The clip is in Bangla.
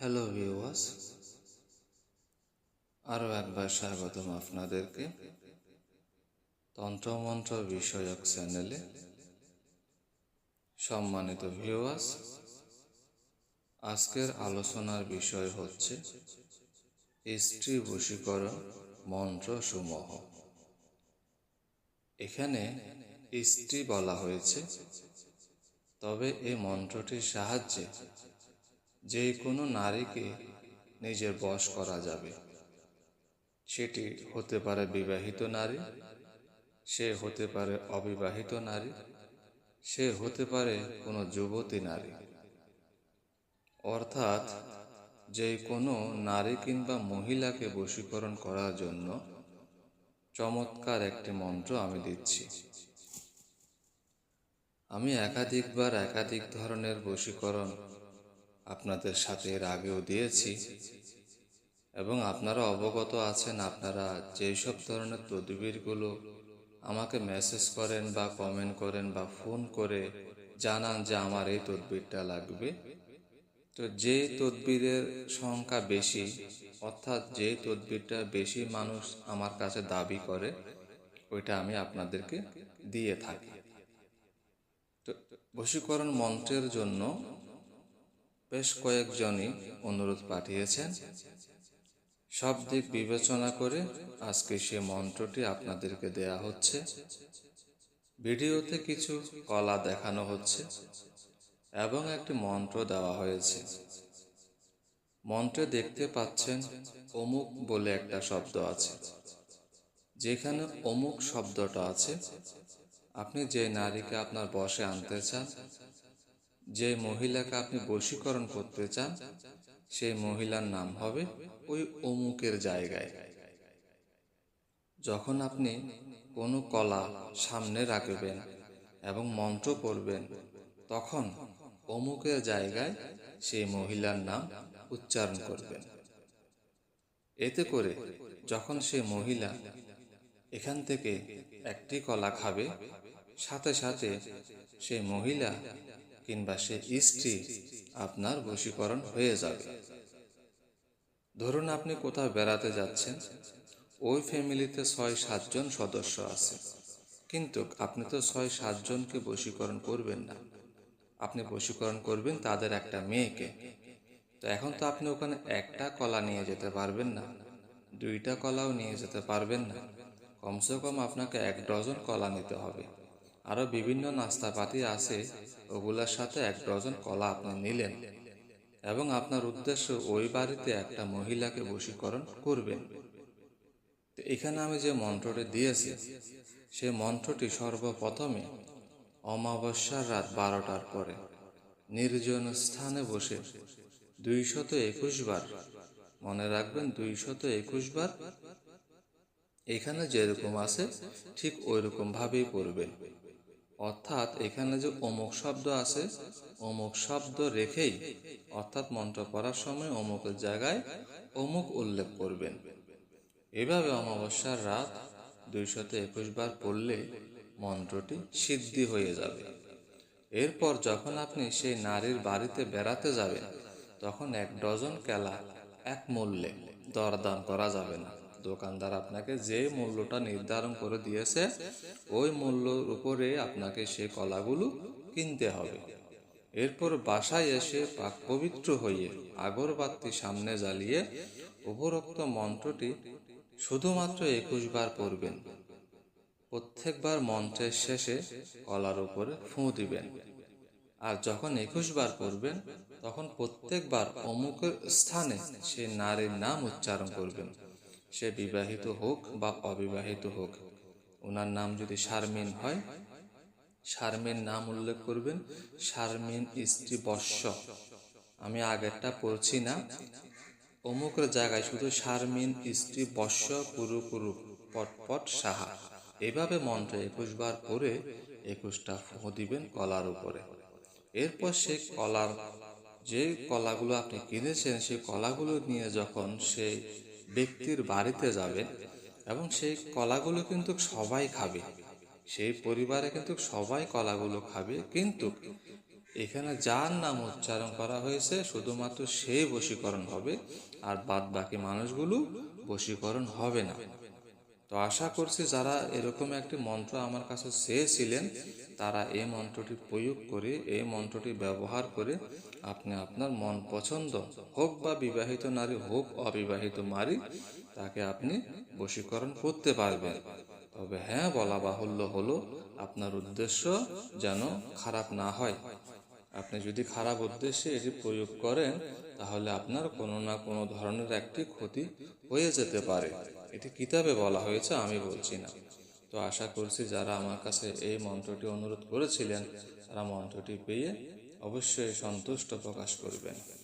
হ্যালো ভিউয়ার্স আরও একবার স্বাগতম আপনাদেরকে। তন্ত্রমন্ত্র বিষয়ক চ্যানেলে সম্মানিত ভিউয়ার্স আজকের আলোচনার বিষয় হচ্ছে স্ত্রী বশীকরণ মন্ত্র সমূহ। এখানে স্ত্রী বলা হয়েছে, তবে এই মন্ত্রটির সাহায্যে যে কোনো নারীকে নিজের বশ করা যাবে। সেটি হতে পারে বিবাহিত নারী, সে হতে পারে অবিবাহিত নারী, সে হতে পারে কোনো যুবতী নারী। অর্থাৎ যে কোনো নারী কিংবা মহিলাকে বশীকরণ করার জন্য চমৎকার একটি মন্ত্র আমি দিচ্ছি। আমি একাধিকবার একাধিক ধরনের বশীকরণ আপনাদের সাথে এর আগেও দিয়েছি। এবং আপনারা অবগত আছেন, আপনারা যেই সব ধরনের তদবিরগুলো আমাকে মেসেজ করেন বা কমেন্ট করেন বা ফোন করে জানান যে আমার এই তদবিরটা লাগবে। তো যে তদবিরের সংখ্যা বেশি, অর্থাৎ যে তদবিরটা বেশি মানুষ আমার কাছে দাবি করে, ওইটা আমি আপনাদেরকে দিয়ে থাকি। তো বশীকরণ মন্ত্রের জন্য বেশ কয়েকজনই অনুরোধ পাঠিয়েছেন। সব দিক বিবেচনা করে আজকে সে মন্ত্রটি আপনাদেরকে দেয়া হচ্ছে। ভিডিওতে কিছু কলা দেখানো হচ্ছে এবং একটি মন্ত্র দেওয়া হয়েছে। মন্ত্রে দেখতে পাচ্ছেন অমুক বলে একটা শব্দ আছে। যেখানে অমুক শব্দটা আছে, আপনি যে নারীকে আপনার বসে আনতে চান যে মহিলাকে আপনি বশীকরণ করতে চান, সেই মহিলার নাম হবে ওই অমুকের জায়গায়। যখন আপনি কোনো কলা সামনে রাখবেন এবং মন্ত্র করবেন তখন অমুকের জায়গায় সেই মহিলার নাম উচ্চারণ করবেন। এতে করে যখন সে মহিলা এখান থেকে একটি কলা খাবে, সাথে সাথে সেই মহিলা কিংবা সে স্ত্রী, আপনার বশীকরণ হয়ে যাবে। ধরুন আপনি কোথাও বেড়াতে যাচ্ছেন, ওই ফ্যামিলিতে ছয় সাতজন সদস্য আছে। কিন্তু আপনি তো ছয় সাতজনকে বশীকরণ করবেন না। আপনি বশীকরণ করবেন তাদের একটা মেয়েকে। তো এখন তো আপনি ওখানে একটা কলা নিয়ে যেতে পারবেন না, দুইটা কলাও নিয়ে যেতে পারবেন না। কমসে কম আপনাকে এক ডজন কলা নিতে হবে। আরও বিভিন্ন নাস্তাপাতি আছে, ওগুলোর সাথে এক ডজন কলা আপনি নিলেন এবং আপনার উদ্দেশ্য ওই বাড়িতে একটা মহিলাকে বশীকরণ করবেন। তো এখানে আমি যে মন্ত্রটি দিয়েছি, সে মন্ত্রটি সর্বপ্রথমে অমাবস্যার রাত বারোটার পরে নির্জন স্থানে বসে দুইশত একুশ বার, মনে রাখবেন দুইশত একুশ বার, এখানে যেরকম আছে ঠিক ওই রকম ভাবেই পড়বেন। অর্থাৎ এখানে যে অমুক শব্দ আছে, অমুক শব্দ রেখেই, অর্থাৎ মন্ত্র পড়ার সময় অমুকের জায়গায় অমুক উল্লেখ করবেন। এভাবে অমাবস্যার রাত দুইশত একুশ বার পড়লে মন্ত্রটি সিদ্ধি হয়ে যাবে। এরপর যখন আপনি সেই নারীর বাড়িতে বেড়াতে যাবেন, তখন এক ডজন কেলা এক মূল্যে দরদাম করা যাবে না। দোকানদার আপনাকে যে মূল্যটা নির্ধারণ করে দিয়েছে, ওই মূল্যর উপরে আপনাকে সে কলাগুলো কিনতে হবে। এরপর বাসায় এসে পাক পবিত্র হয়ে আগরবাতি সামনে জ্বালিয়ে উপরোক্ত মন্ত্রটি শুধুমাত্র একুশ বার পড়বেন। প্রত্যেকবার মন্ত্রের শেষে কলার উপরে ফুঁ দিবেন। আর যখন একুশ বার করবেন তখন প্রত্যেকবার অমুকের স্থানে সে নারীর নাম উচ্চারণ করবেন। সে বিবাহিত হোক বা অবিবাহিত হোক ওনার নাম যদি শারমিন হয়, শারমিন নাম উল্লেখ করবেন, শারমিন স্ত্রী বর্ষ। আমি আগেরটা পড়ছি না। অমুকের জায়গায় শুধু শারমিন স্ত্রী বর্ষ কুরু কুরু পটপট সাহা। এভাবে মন্ত্র একুশ বার করে একুশটা ফোঁ দিবেন কলার উপরে। এরপর সে কলার, যে কলাগুলো আপনি কিনেছেন সেই কলাগুলো নিয়ে যখন সেই ব্যক্তির বাড়িতে যাবে এবং সেই কলাগুলো কিন্তু সবাই খাবে। সেই পরিবারে কিন্তু সবাই কলাগুলো খাবে, কিন্তু এখানে যার নাম উচ্চারণ করা হয়েছে শুধুমাত্র সেই বশীকরণ হবে আর বাদ বাকি মানুষগুলো বশীকরণ হবে না। তো আশা করছি যারা এরকম একটি মন্ত্র আমার কাছে চেয়েছিলেন, তারা এই মন্ত্রটি প্রয়োগ করে, এই মন্ত্রটি ব্যবহার করে আপনি আপনার মন পছন্দ হোক বা বিবাহিত নারী হোক, অবিবাহিত নারী, তাকে আপনি বশীকরণ করতে পারবেন। তবে হ্যাঁ বলা বাহুল্য হলো আপনার উদ্দেশ্য যেন খারাপ না হয়। আপনি যদি খারাপ উদ্দেশ্যে এটি প্রয়োগ করেন, তাহলে আপনার কোনো না কোনো ধরনের একটি ক্ষতি হয়ে যেতে পারে। এটি কিতাবে বলা হয়েছে, আমি বলছি না। তো আশা করছি যারা আমার কাছে এই মন্ত্রটি অনুরোধ করেছিলেন, তারা মন্ত্রটি পেয়ে অবশ্যই সন্তুষ্ট প্রকাশ করবেন।